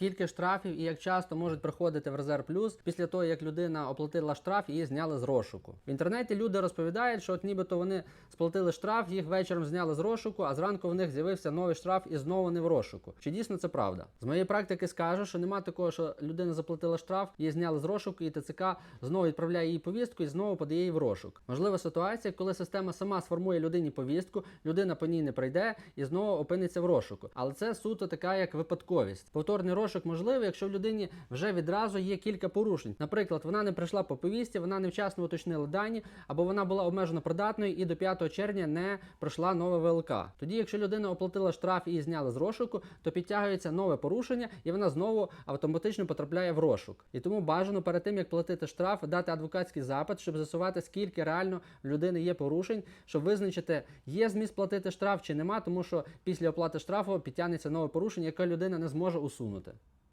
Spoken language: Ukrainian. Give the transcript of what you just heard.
скільки штрафів і як часто можуть приходити в резерв плюс після того, як людина оплатила штраф і її зняли з розшуку. В інтернеті люди розповідають, що от нібито вони сплатили штраф, їх вечором зняли з розшуку, а зранку в них з'явився новий штраф і знову не в розшуку. Чи дійсно це правда? З моєї практики скажу, що нема такого, що людина заплатила штраф, її зняли з розшуку, і ТЦК знову відправляє їй повістку і знову подає її в розшук. Можлива ситуація, коли система сама сформує людині повістку, людина по ній не прийде і знову опиниться в розшуку. Але це суто така як випадковість. Повторний розшук можливий, якщо в людині вже відразу є кілька порушень. Наприклад, вона не прийшла по повісті, вона невчасно уточнила дані, або вона була обмежено придатною і до 5 червня не пройшла нове ВЛК. Тоді, якщо людина оплатила штраф і її зняли з розшуку, то підтягується нове порушення, і вона знову автоматично потрапляє в розшук. І тому бажано перед тим як платити штраф, дати адвокатський запит, щоб з'ясувати, скільки реально в людини є порушень, щоб визначити, є зміст платити штраф чи нема, тому що після оплати штрафу підтягнеться нове порушення, яке людина не зможе усунути.